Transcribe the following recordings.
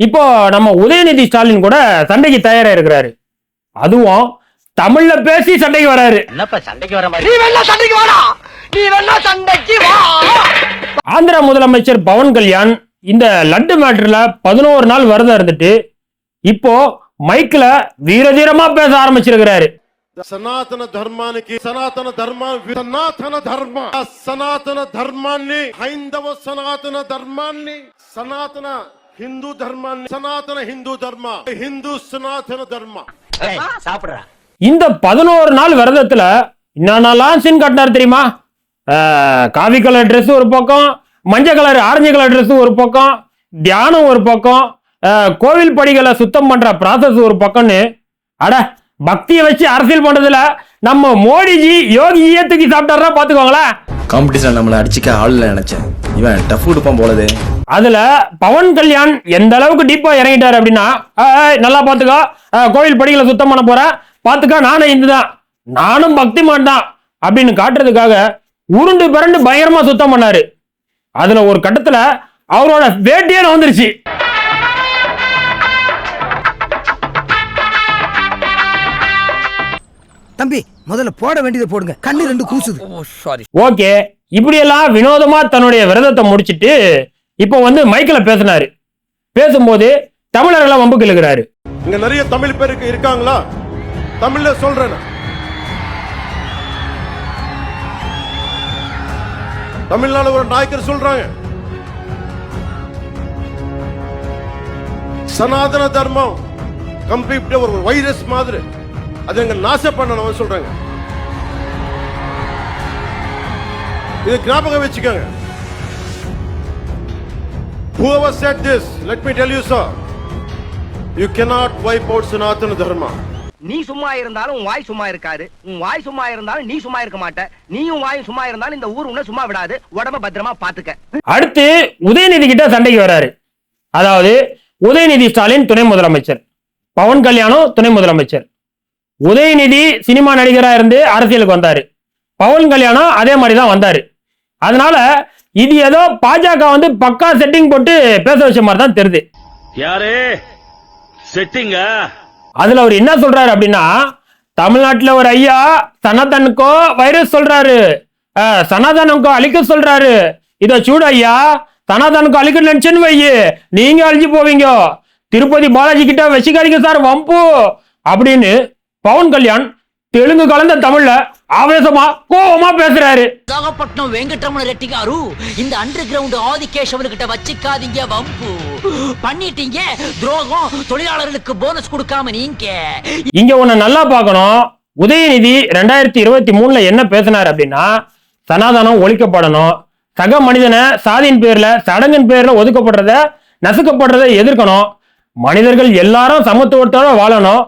இப்போ நம்ம உதயநிதி ஸ்டாலின் கூட சண்டைக்கு தயாரா இருக்கிறாரு அதுவும் தமிழ்ல பேசி சண்டைக்கு வராரு என்னப்பா சண்டைக்கு வர மாதிரி நீ வேணா சண்டைக்கு வாடா நீ வேணா சண்டைக்கு வா ஆந்திரா முதலமைச்சர் பவன் கல்யாண் இந்த லட்டு மேட்டர்ல பதினோரு நாள் விரதம் இருந்துட்டு இப்போ மைக்ல வீரதீரமா பேச ஆரம்பிச்சிருக்கிறாரு సనాతన ధర్మానికి సనాతన ధర్మ సనాతన ధర్మ ఆ సనాతన ధర్మాన్ని హైందవ సనాతన ధర్మాన్ని సనాతన హిందూ ధర్మాన్ని సనాతన హిందూ ధర్మ హిందూ సనాతన ధర్మ ஏய், சாப்பிடுறா இந்த பதினோரு நாள் விரதத்துல என்னென்னலாம் சீன் காட்டினார் தெரியுமா ஆஹ், காவி கலர் Dress ஒரு பக்கம் மஞ்சள் கலர் ஆரஞ்சு கலர் Dress ஒரு பக்கம் தியானம் ஒரு பக்கம் ஆஹ், கோவில் படிகளை சுத்தம் பண்ற ப்ராசஸ் ஒரு பக்கம்னு அட பக்தியை வச்சு அரசியல் பண்றதுல நம்ம மோடிஜி யோகியே தூக்கி சாப்பிட்டாரா பாத்துக்கோங்களேன் காம்படிஷன் நம்மளை அடிச்சுக்க ஆள் நினைச்சேன். இவன் டஃப் கொடுப்பான் போலதே. அதுல பவன் கல்யாண் எந்த அளவுக்கு டீப்பா இறங்கிட்டாரு அப்படின்னா "ஏய், ஏய், நல்லா பாத்துக்கோ. கோவில் படிகளை சுத்தம் பண்ண போறேன். பாத்துக்கோ நானும் இந்து தான் நானும் பக்திமான் தான் அப்படின்னு காட்டுறதுக்காக உருண்டு பிறண்டு பயங்கரமா சுத்தம் பண்ணாரு. அதுல ஒரு கட்டத்துல அவரோட வேட்டியே வந்துருச்சு தம்பி முதல்ல போட வேண்டியதை போடுங்க. கண்ணு ரெண்டு கூசுது. ஓகே இப்படியெல்லாம் வினோதமா தன்னுடைய விரதத்தை முடிச்சிட்டு இப்போ வந்து மைக்ல பேசினாரு. பேசும்போது தமிழர்களை வம்புக்கு இழுக்கிறாரு. இங்க நிறைய தமிழ் பேருக்கு இருக்காங்களா? தமிழ்ல சொல்றேன். தமிழ்நாடு ஒரு நாயக்கர் சொல்றாங்க. சனாதன தர்மம் கம்ப்ளீட் ஒரு வைரஸ் மாதிரி. அது எங்க நாச பண்ணணும் சொல்றாங்க. இது ஞாபகம் வச்சுக்கோங்க. Whoever said this, let me tell you, sir, you cannot wipe out Sanatana Dharma. நீ சும்மா இருந்தாலும் உன் வாய் சும்மா இருக்காது. உன் வாய் சும்மா இருந்தாலும் நீ சும்மா இருக்க மாட்ட. நீயும் வாயும் சும்மா இருந்தாலும் இந்த ஊர் உன்னை சும்மா விடாது. உடம்ப பத்திரமா பாத்துக்க. அடுத்து உதயநிதி கிட்ட சண்டைக்கு வராரு. அதாவது உதயநிதி ஸ்டாலின் துணை முதலமைச்சர். பவன் கல்யாணம் துணை முதலமைச்சர். உதயநிதி சினிமா நடிகரா இருந்து அரசியலுக்கு வந்தாரு. பவன் கல்யாணம் அதே மாதிரி தான் வந்தாரு. அதனால இது ஏதோ பாஜக வந்து பக்கா செட்டிங் போட்டு பேச வச்ச மாதிரி தான் தெரியுது. யாரு? செட்டிங்கா அதுல அவர் என்ன சொல்றாரு அப்படின்னா தமிழ்நாட்டுல ஒரு ஐயா சனாதனுக்கோ வைரஸ் சொல்றாரு. சனாதனுக்கோ அழிக்க சொல்றாரு. இத சூடு ஐயா சனாதனுக்கு அழிக்க நினைச்சுன்னு வையு நீங்க அழிஞ்சு போவீங்க. திருப்பதி பாலாஜி கிட்ட வச்சுக்காதீங்க சார் வம்பு. அப்படின்னு பவன் கல்யாண் தெலுங்கு கலந்த தமிழ்ல ஆவேசமா கோபமா பேசுறாரு. நாகப்பட்டினம் வெங்கடரமண ரெட்டி காரு இந்த அண்டர் கிரவுண்ட் ஆதிகேஷவன் கிட்ட வச்சுக்காதீங்க வம்பு. பண்ணிட்டீங்க துரோகம் தொழிலாளர்களுக்கு போனஸ் கொடுக்காம நீங்க. இங்க உன்னை நல்லா பார்க்கணும். உதயநிதி ரெண்டாயிரத்தி இருபத்தி மூணுல என்ன பேசினார் அப்படின்னா சனாதனம் ஒழிக்கப்படணும். சக மனிதனை சாதியின் பேர்ல சடங்கின் பேர்ல ஒதுக்கப்படுறத நசுக்கப்படுறதை எதிர்க்கணும். மனிதர்கள் எல்லாரும் சமத்துவத்தோட வாழணும்.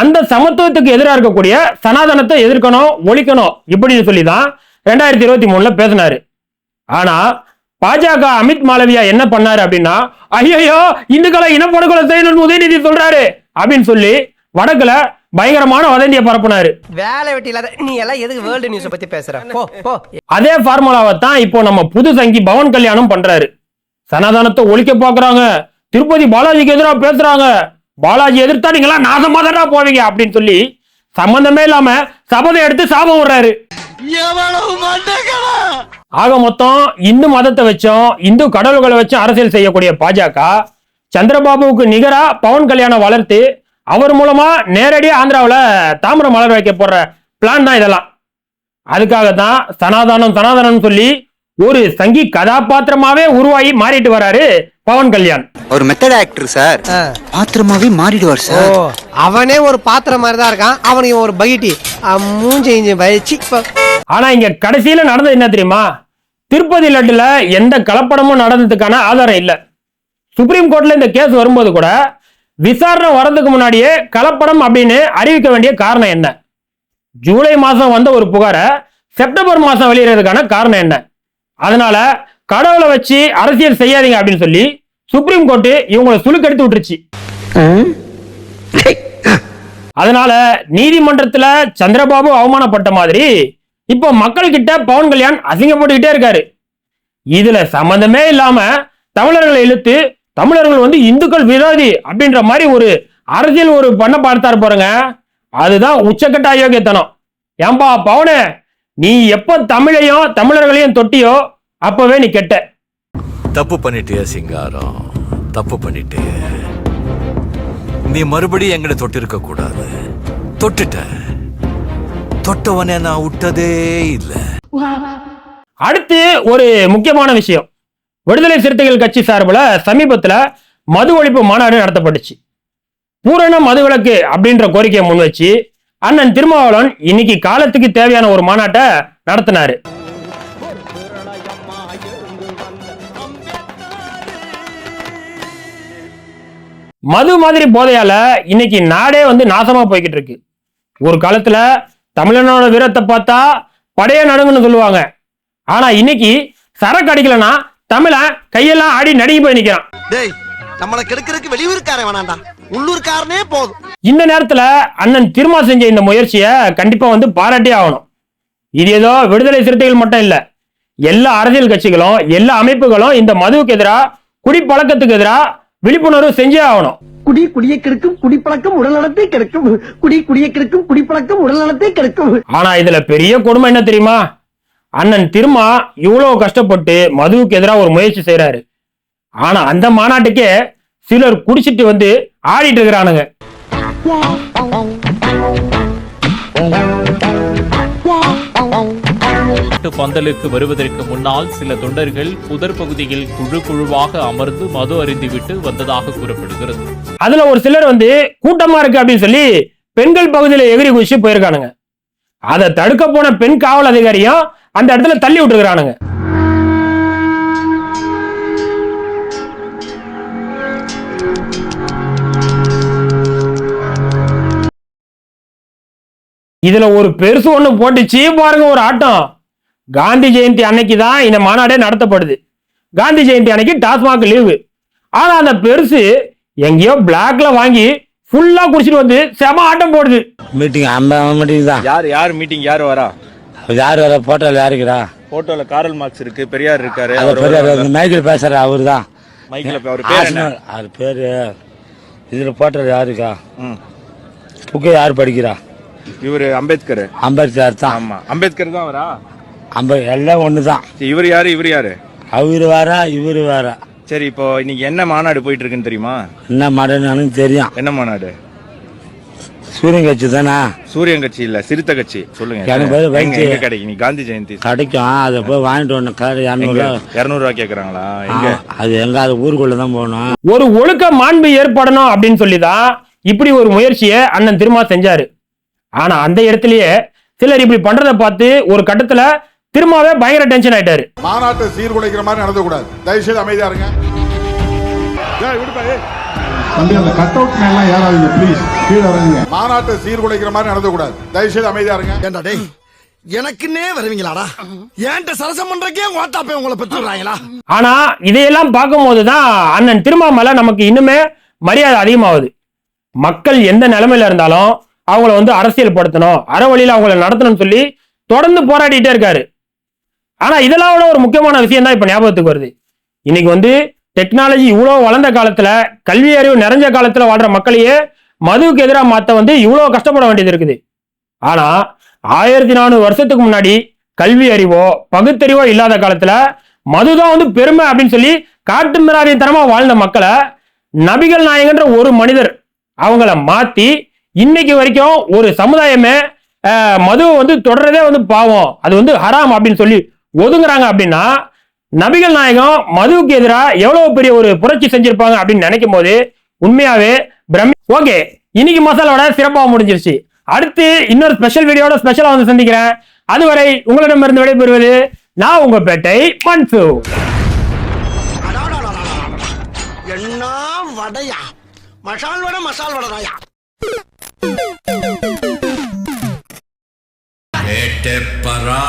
அந்த சமத்துவத்துக்கு எதிராக இருக்கக்கூடிய சனாதனத்தை எதிர்க்கணும் ஒழிக்கணும் இப்படின்னு சொல்லி தான் ரெண்டாயிரத்தி இருபத்தி மூணுல பேசினாரு. ஆனா பாஜக அமித் மாளவியா என்ன பண்ணாரு அப்படின்னா ஐயோ இந்துக்களை இனப்படுகொலை செய்யணும்னு உதயநிதி சொல்றாரு அப்படின்னு சொல்லி வடக்குல பயங்கரமான வதந்தியை பரப்புனாரு. வேலை வெட்டி இல்லாத நீ எல்லாம் எதுக்கு வேர்ல்டு நியூஸ பத்தி பேசுற? அதே ஃபார்முலாவை தான் இப்போ நம்ம புது சங்கி பவன் கல்யாணம் பண்றாரு. சனாதனத்தை ஒழிக்க பாக்குறாங்க திருப்பதி பாலாஜிக்கு எதிராக பேசுறாங்க. பாலாஜி எதிர்த்தா நீங்களா நாசமா தானே போவீங்க அப்படின்னு சொல்லி சம்பந்தமே இல்லாம சபதை எடுத்து சாபம் விடுறாரு. ஆக மொத்தம் இந்து மதத்தை வச்சும் இந்து கடவுள்களை வச்சும் அரசியல் செய்யக்கூடிய பாஜக சந்திரபாபுவுக்கு நிகரா பவன் கல்யாணம் வளர்த்து அவர் மூலமா நேரடியா ஆந்திராவுல தாமிர மலர் வைக்க போற பிளான் தான் இதெல்லாம். அதுக்காக தான் சனாதனம் சனாதனம் சொல்லி ஒரு சங்கி கதாபாத்திரமாவே உருவாகி மாறிட்டு வராரு பவன் கல்யாண். ஒரு மெத்தட் ஆக்டர் சார் பாத்திரமாவே மாறிடுவார் சார் அவனே ஒரு பாத்திரம் மாதிரி தான் இருக்கான். அவனையும் ஒரு பகிட்டி மூஞ்சி இஞ்சி வச்சு ஆனா இங்க கடைசியில நடந்தது என்ன தெரியுமா? திருப்பதி லட்டுல எந்த கலப்படமும் நடந்ததுக்கான ஆதாரம் இல்ல. சுப்ரீம் கோர்ட்ல இந்த கேஸ் வரும்போது கூட விசாரணை வர்றதுக்கு முன்னாடியே கலப்படம் அப்படின்னு அறிவிக்க வேண்டிய காரணம் என்ன? ஜூலை மாசம் வந்த ஒரு புகாரை செப்டம்பர் மாசம் வெளியிடறதுக்கான காரணம் என்ன? அதனால கடவுளை வச்சு அரசியல் செய்யாதீங்க அப்படின்னு சொல்லி சுப்ரீம் கோர்ட்டு இவங்களை சுலுக்கெடுத்து விட்டுருச்சு. அதனால நீதிமன்றத்துல சந்திரபாபு அவமானப்பட்ட மாதிரி இப்போ மக்கள் கிட்ட பவன் கல்யாண் அசிங்கப்பட்டுக்கிட்டே இருக்காரு. இதுல சம்பந்தமே இல்லாம தமிழர்களை இழுத்து தமிழர்கள் வந்து இந்துக்கள் விரோதி அப்படின்ற மாதிரி ஒரு அரசியல் ஒரு பண்ண பார்த்தாரு பாருங்க. அதுதான் உச்சக்கட்ட அயோக்கியத்தனம். ஏன்பா பவனே நீ எப்போ தமிழையும் தமிழர்களையும் தொட்டியோ அப்பவே நீ கெட்ட. தப்பு பண்ணிட்டிய சிங்காரம். தப்பு பண்ணிட்டே. நீ மறுபடியும் எங்கட தொட்டிருக்க கூடாது. தொட்டுட்ட. தொட்டவனே நான் விட்டதே இல்லை. அடுத்து ஒரு முக்கியமான விஷயம். விடுதலை சிறுத்தைகள் கட்சி சார்பில் சமீபத்தில் மது ஒழிப்பு மாநாடு நடத்தப்பட்டுச்சு. பூரண மதுவிலக்கு அப்படின்ற கோரிக்கையை முன்வச்சு அண்ணன் திருமாவளவன் இன்னைக்கு காலத்துக்கு தேவையான ஒரு மாநாட்டை நடத்தினாரு. மது மாதிரி போதையால இன்னைக்கு நாடே வந்து நாசமா போய்கிட்டு இருக்கு. ஒரு காலத்துல தமிழனோட வீரத்தை பார்த்தா படைய நடுங்குன்னு சொல்லுவாங்க. ஆனா இன்னைக்கு சரக்கு அடிக்கலன்னா தமிழன் கையெல்லாம் ஆடி நடுங்கி போய் நிக்கிறான். நம்மள கெடுக்கிறதுக்கு வெளியூர்காரன் வேணாண்டா. உள்ளூர்காரனே போதும். இந்த நேரத்துல அண்ணன் திருமா செஞ்ச இந்த முயற்சியை கண்டிப்பா வந்து பாராட்டி ஆகணும். இது ஏதோ விடுதலை சிறுத்தைகள் மட்டும் இல்ல. எல்லா அரசியல் கட்சிகளும் எல்லா அமைப்புகளும் இந்த மதுவுக்கு எதிராக குடிப்பழக்கத்துக்கு எதிராக விழிப்புணர்வு செஞ்சே ஆகணும். குடி குடியை கெடுக்கும் குடிப்பழக்கம் உடல்நலத்தை கெடுக்கும். குடி குடியை கெடுக்கும் குடிப்பழக்கம் உடல்நலத்தை கெடுக்கும். ஆனா இதுல பெரிய கொடுமை என்ன தெரியுமா? அண்ணன் திருமா இவ்வளவு கஷ்டப்பட்டு மதுவுக்கு எதிராக ஒரு முயற்சி செய்றாரு. ஆனா அந்த மாநாட்டுக்கே சிலர் குடிச்சிட்டு வந்து ஆடிட்டு இருக்கிறானுங்க. பந்தலுக்கு வருவதற்கு முன்னால் சில தொண்டர்கள் புதர் பகுதியில் குழு குழுவாக அமர்ந்து மது அருந்திவிட்டு வந்ததாக கூறப்படுகிறது. அதுல ஒரு சிலர் வந்து கூட்டமா இருக்கு அப்படின்னு சொல்லி பெண்கள் பகுதியில எகிரி குதிச்சு போயிருக்கானுங்க. அதை தடுக்க போன பெண் காவல் அதிகாரியும் அந்த இடத்துல தள்ளி விட்டுருக்கானுங்க இதுல ஒரு பெருசு ஒண்ணு போட்டுச்சு. பாருங்க ஒரு ஆட்டம். காந்தி ஜெயந்தி அன்னைக்கு தான் இந்த மாநாடே நடத்தப்படுது. காந்தி ஜெயந்தி அன்னைக்கு டாஸ்மாக் லீவு. ஆனா அந்த பெருசு எங்கேயோ பிளாக்ல வாங்கி ஃபுல்லா குடிச்சிட்டு வந்து செம ஆட்டம் போடுது. மீட்டிங் அந்த மீட்டிங் தான். யார் யார் மீட்டிங் யார் வரா? யார் வர போட்டோல யாருக்குறா போட்டோல காரல் மார்க்ஸ் இருக்கு பெரியார் இருக்காரு அது பெரிய மைக்கில் பேசுற அவரு தான் மைக்ல அவர் பேர் என்ன? அவர் பேரு இதுல போட்டது யாருக்கா? ம். புக்கு யார் படிக்கிறா? இவரு அம்பேத்கர். அம்பேத்கர் தான். ஆமா. அம்பேத்கர் தான் வரா அம்ப எல்லாம் ஒன்று தான் இவர் யாரு? இவர் யாரு? அவரு வேற இவரு வேற சரி இப்போ இன்னைக்கு என்ன மாநாடு போயிட்டு இருக்குன்னு தெரியுமா? என்ன மாடன்னு எனக்கு தெரியும். என்ன மாநாடு? சூரியன் கட்சி தானே? சூரியன் கட்சி இல்ல சிறுத்தை கட்சி. சொல்லுங்க. எனக்கு எங்க கிடைக்கும் நீ காந்தி ஜெயந்தி. கிடைக்கும். அதை போய் வாங்கிட்டு வரணும். கார் இரநூறுவா இருநூறு ரூபா. கேக்குறாங்களா? எங்க? அது எங்க? அது ஊருக்குள்ள தான் போகணும். ஒரு ஒழுக்க மாண்பு ஏற்படணும் அப்படின்னு சொல்லி தான் இப்படி ஒரு முயற்சியை அண்ணன் திருமா செஞ்சாரு. ஆனா அந்த இடத்துலயே சிலர் இப்படி பண்றதை பார்த்து ஒரு கட்டத்துல திருமாவே பயங்கர டென்ஷன் ஆயிட்டாரு. மாநாட்டை சீர்குலைக்கிற மாதிரி நடத்த கூடாது தயவு செய்து அமைதியா இருங்க மாநாட்டை சீர்குலைக்கிற மாதிரி நடத்த கூடாது தயவு செய்து அமைதியா இருங்க. ஏண்டா டேய் எனக்குன்னே வருவீங்களாடா ஏன்ட்ட சரசம் பண்றக்கே ஓட்டாப்பே உங்களை பெற்றுறாங்களா ஆனா இதையெல்லாம் பார்க்கும்போது தான் அண்ணன் திருமா மேல நமக்கு இன்னுமே மரியாதை அதிகமாகுது. மக்கள் எந்த நிலைமையில இருந்தாலும் அவங்கள வந்து அரசியல் படுத்தணும் அறவழியில் அவங்கள நடத்தணும்னு சொல்லி தொடர்ந்து போராடிட்டே இருக்காரு. ஆனா இதெல்லாம் விட ஒரு முக்கியமான விஷயம் தான் இப்ப ஞாபகத்துக்கு வருது. இன்னைக்கு வந்து டெக்னாலஜி இவ்வளோ வளர்ந்த காலத்துல கல்வி அறிவு நிறைஞ்ச காலத்துல வாழ்ற மக்களையே மதுவுக்கு எதிராக மாத்த வந்து இவ்வளோ கஷ்டப்பட வேண்டியது இருக்குது. ஆனா ஆயிரத்தி நானூறு வருஷத்துக்கு முன்னாடி கல்வி அறிவோ பகுத்தறிவோ இல்லாத காலத்துல மதுதான் வந்து பெருமை அப்படின்னு சொல்லி காட்டு மிராரியத்தனமா வாழ்ந்த மக்களை நபிகள் நாயகன்ற ஒரு மனிதர் அவங்கள மாத்தி இன்னைக்கு வரைக்கும் ஒரு சமுதாயமே மதுவை வந்து தொடர்றதே வந்து பாவம். அது வந்து ஹராம் அப்படின்னு சொல்லி ஒதுங்குறாங்க அப்படின்னா நபிகள் நாயகம் மதுவுக்கு எதிராக எவ்வளவு பெரிய ஒரு புரட்சி செஞ்சிருப்பாங்க அப்படின்னு நினைக்கும் போது உண்மையாவே பிரம்மி ஓகே இன்னைக்கு மசாலோட சிறப்பாக முடிஞ்சிருச்சு. அடுத்து இன்னொரு ஸ்பெஷல் வீடியோட ஸ்பெஷலா வந்து சந்திக்கிறேன். அதுவரை உங்களிடமிருந்து விடைபெறுவது நான் உங்க பேட்டை மன்சு. என்ன வடையா? மசால் வடை மசால் வடை தாயா பரா